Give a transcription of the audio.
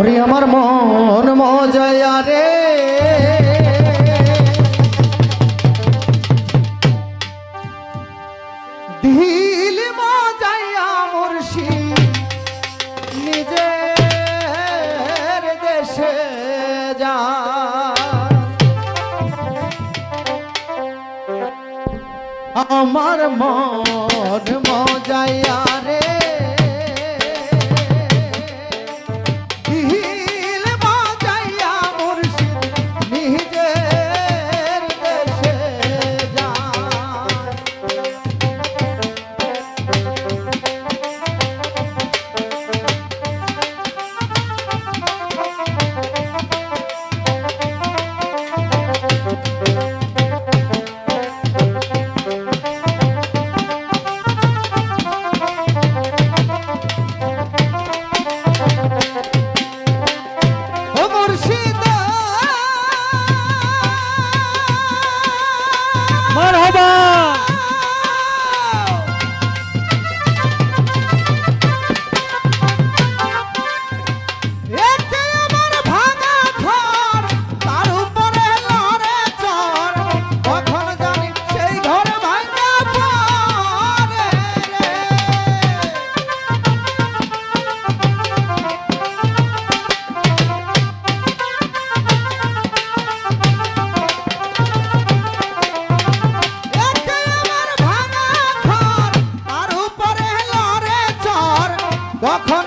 ওরে আমার মন মজয়া রে। নিজের যা আমার মন মজাইয়া তখন